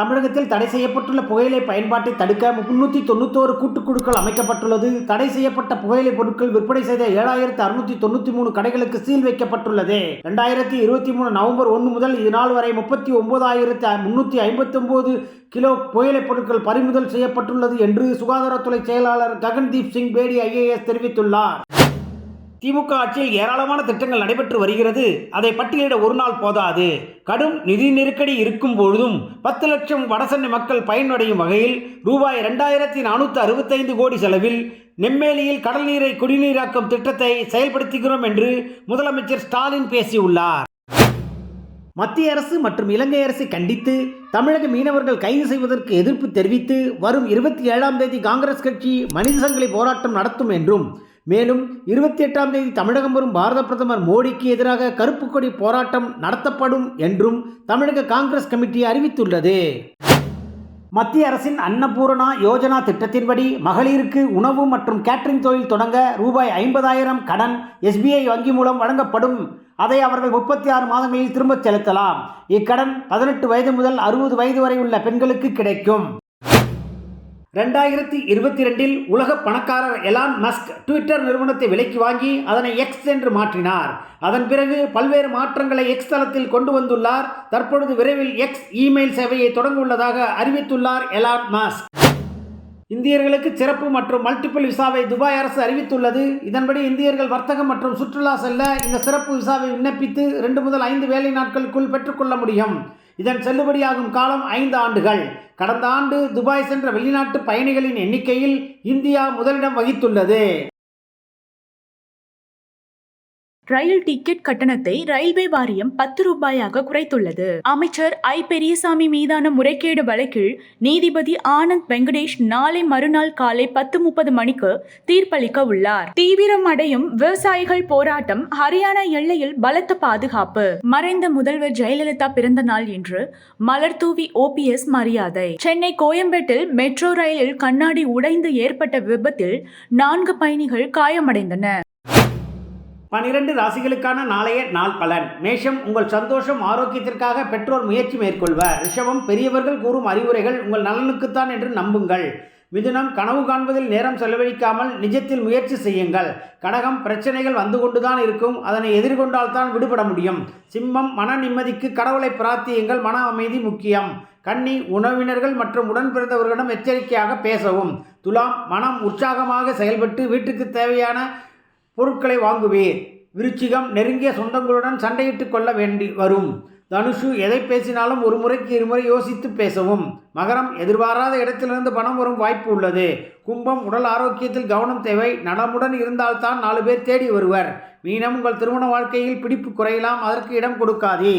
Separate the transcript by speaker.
Speaker 1: தமிழகத்தில் தடை செய்யப்பட்டுள்ள புகையிலை பயன்பாட்டை தடுக்க முன்னூற்றி தொண்ணூத்தோரு கூட்டுக்குழுக்கள் அமைக்கப்பட்டுள்ளது தடை செய்யப்பட்ட புகையிலை பொருட்கள் விற்பனை செய்த ஏழாயிரத்து அறுநூத்தி தொண்ணூற்றி மூணு கடைகளுக்கு சீல் வைக்கப்பட்டுள்ளது ரெண்டாயிரத்தி இருபத்தி மூணு நவம்பர் ஒன்று முதல் இதுநாள் வரை முப்பத்தி ஒன்பதாயிரத்து முன்னூற்றி ஐம்பத்தொம்போது கிலோ புகையிலைப் பொருட்கள் பறிமுதல் செய்யப்பட்டுள்ளது என்று சுகாதாரத்துறை செயலாளர் ககன்தீப் சிங் பேடி ஐஏஎஸ் தெரிவித்துள்ளார்
Speaker 2: திமுக ஆட்சியில் ஏராளமான திட்டங்கள் நடைபெற்று வருகிறது அதை பட்டியலிட ஒரு நாள் போதாது கடும் நிதி நெருக்கடி இருக்கும் பொழுதும் பத்து லட்சம் வடசென்னை மக்கள் பயனடையும் வகையில் ரூபாய் இரண்டாயிரத்தி நானூற்று அறுபத்தைந்து கோடி செலவில் நெம்மேலியில் கடல் நீரை குடிநீராக்கும் திட்டத்தை செயல்படுத்துகிறோம் என்று முதலமைச்சர் ஸ்டாலின் பேசியுள்ளார்
Speaker 3: மத்திய அரசு மற்றும் இலங்கை அரசை கண்டித்து தமிழக மீனவர்கள் கைது செய்வதற்கு எதிர்ப்பு தெரிவித்து வரும் இருபத்தி ஏழாம் தேதி காங்கிரஸ் கட்சி மனித சங்கிலி போராட்டம் நடத்தும் என்றும் மேலும் இருபத்தி எட்டாம் தேதி தமிழகம் வரும் பாரத பிரதமர் மோடிக்கு எதிராக கருப்பு கொடி போராட்டம் நடத்தப்படும் என்றும் தமிழக காங்கிரஸ் கமிட்டி அறிவித்துள்ளது
Speaker 4: மத்திய அரசின் அன்னபூரணா யோஜனா திட்டத்தின்படி மகளிருக்கு உணவு மற்றும் கேட்டரிங் தொழில் தொடங்க ரூபாய் ஐம்பதாயிரம் கடன் எஸ்பிஐ வங்கி மூலம் வழங்கப்படும் அதை அவர்கள் முப்பத்தி ஆறு மாதங்களில் திரும்பச் செலுத்தலாம் இக்கடன் பதினெட்டு வயது முதல் அறுபது வயது வரை உள்ள பெண்களுக்கு கிடைக்கும்
Speaker 5: ரெண்டாயிரத்தி இருபத்தி ரெண்டில் உலக பணக்காரர் எலான் மஸ்க் ட்விட்டர் நிறுவனத்தை விலைக்கு வாங்கி அதனை எக்ஸ் என்று மாற்றினார் அதன் பிறகு பல்வேறு மாற்றங்களை எக்ஸ் தளத்தில் கொண்டு வந்துள்ளார் தற்பொழுது விரைவில் எக்ஸ் இமெயில் சேவையை தொடங்க உள்ளதாக அறிவித்துள்ளார் எலான் மஸ்க்
Speaker 6: இந்தியர்களுக்கு சிறப்பு மற்றும் மல்டிபிள் விசாவை துபாய் அரசு அறிவித்துள்ளது இதன்படி இந்தியர்கள் வர்த்தகம் மற்றும் சுற்றுலா செல்ல இந்த சிறப்பு விசாவை விண்ணப்பித்து ரெண்டு முதல் ஐந்து வேலை நாட்களுக்குள் பெற்றுக்கொள்ள முடியும் இதன் செல்லுபடியாகும் காலம் ஐந்து ஆண்டுகள் கடந்த ஆண்டு துபாய் சென்ற வெளிநாட்டு பயணிகளின் எண்ணிக்கையில் இந்தியா முதலிடம் வகித்துள்ளது
Speaker 7: ரயில் டிக்கெட் கட்டணத்தை ரயில்வே வாரியம் பத்து ரூபாயாக குறைத்துள்ளது அமைச்சர் ஐ பெரியசாமி மீதான முறைகேடு வழக்கில் நீதிபதி ஆனந்த் வெங்கடேஷ் நாளை மறுநாள் காலை பத்து முப்பது மணிக்கு தீர்ப்பளிக்க உள்ளார் தீவிரம் அடையும் விவசாயிகள் போராட்டம் ஹரியானா எல்லையில் பலத்த பாதுகாப்பு மறைந்த முதல்வர் ஜெயலலிதா பிறந்த நாள் இன்று மலர்தூவி ஓபிஎஸ் மரியாதை சென்னை கோயம்பேட்டில் மெட்ரோ ரயிலில் கண்ணாடி உடைந்து ஏற்பட்ட விபத்தில் நான்கு பயணிகள் காயமடைந்தனர்
Speaker 8: பனிரெண்டு ராசிகளுக்கான நாளைய நாள் பலன் மேஷம் உங்கள் சந்தோஷம் ஆரோக்கியத்திற்காக பெற்றோர் முயற்சி மேற்கொள்வர் ரிஷபம் பெரியவர்கள் கூறும் அறிவுரைகள் உங்கள் நலனுக்குத்தான் என்று நம்புங்கள் மிதுனம் கனவு காண்பதில் நேரம் செலவழிக்காமல் நிஜத்தில் முயற்சி செய்யுங்கள் கடகம் பிரச்சனைகள் வந்து கொண்டுதான் இருக்கும் அதனை எதிர்கொண்டால் தான் விடுபட முடியும் சிம்மம் மன நிம்மதிக்கு கடவுளை பிரார்த்தியுங்கள் மன அமைதி முக்கியம் கன்னி உணவினர்கள் மற்றும் உடன் பிறந்தவர்களிடம் எச்சரிக்கையாக பேசவும் துலாம் மனம் உற்சாகமாக செயல்பட்டு வீட்டுக்கு தேவையான பொருட்களை வாங்குவீர் விருச்சிகம் நெருங்கிய சொந்தங்களுடன் சண்டையிட்டு கொள்ள வேண்டி வரும் தனுஷு எதை பேசினாலும் ஒரு முறைக்கு இருமுறை யோசித்து பேசவும் மகரம் எதிர்பாராத இடத்திலிருந்து பணம் வரும் வாய்ப்பு உள்ளது கும்பம் உடல் ஆரோக்கியத்தில் கவனம் தேவை நலமுடன் இருந்தால்தான் நாலு பேர் தேடி வருவர் மீனம் உங்கள் திருமண வாழ்க்கையில் பிடிப்பு குறையலாம் அதற்கு இடம் கொடுக்காதே